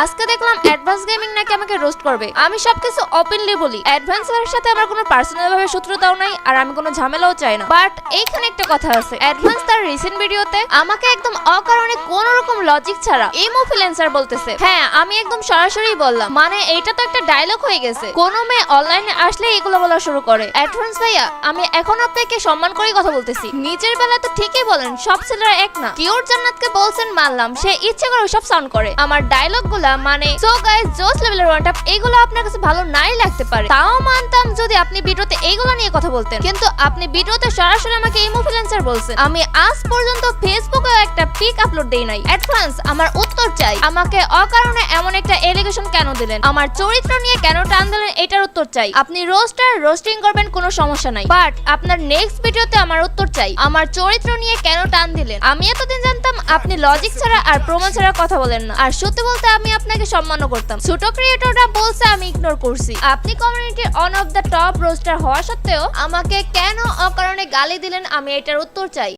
আজকে দেখলাম advance gaming নাকি আমাকে রোস্ট করবে। আমি সবকিছু ওপেনলি বলি। অ্যাডভান্স এর সাথে আমার কোনো পার্সোনাল ভাবে শত্রুতাও নাই, আর আমি কোনো ঝামেলাও চাই না। বাট এইখানে একটা কথা আছে। অ্যাডভান্স তার রিসেন্ট ভিডিওতে আমাকে একদম অকারণে কোন রকম লজিক ছাড়া ইমোফ্লুয়েন্সার বলতেছে। হ্যাঁ আমি একদম সরাসরি বললাম। মানে এটা তো একটা ডায়লগ হয়ে গেছে। কোন মেয়ে অনলাইনে আসলে এগুলো বলা শুরু করে। অ্যাডভান্স ভাইয়া, আমি এখন আপনাকে সম্মান করে কথা বলতেছি। নিজের বেলা তো ঠিকই বলেন, সব ছেলেরা এক না। কিওর জান্নাতকে বলছেন মানলাম, সে ইচ্ছে করে সব সাউন্ড করে। আমার ডায়লগ গুলা মানে সো গাইস জোস লেভেলের ওয়ান টাপ এগুলো আপনার কাছে ভালো নাই লাগতে পারে। তাও মানতাম যদি আপনি ভিডিওতে এগুলো নিয়ে কথা বলতেন। কিন্তু আপনি ভিডিওতে সরাসরি আমাকে এই ইমোফ্লুয়েন্সার বলছেন। আমি আজ পর্যন্ত ফেসবুকে একটা পিক আপলোড দেই নাই। অ্যাডভান্স আমার উত্তর চাই। আমাকে অকারণে এমন একটা দিলেন। আমার চরিত্র নিয়ে কেন টান দিলেন এটার উত্তর চাই। আপনি রোস্টার রোস্টিং করবেন কোনো সমস্যা নাই। বাট আপনার নেক্সট ভিডিওতে আমার উত্তর চাই। আমার চরিত্র নিয়ে কেন টান দিলেন? আমি এতদিন জানতাম আপনি লজিক ছাড়া আর প্রমাণ ছাড়া কথা বলেন না। আর সত্যি বলতে আমি আপনাকে সম্মানও করতাম। ছোট ক্রিয়েটররা বলছে আমি ইগনোর করছি। আপনি কমিউনিটির one of the top roster হওয়া সত্ত্বেও আমাকে কেন অকারণে গালি দিলেন আমি এটার উত্তর চাই।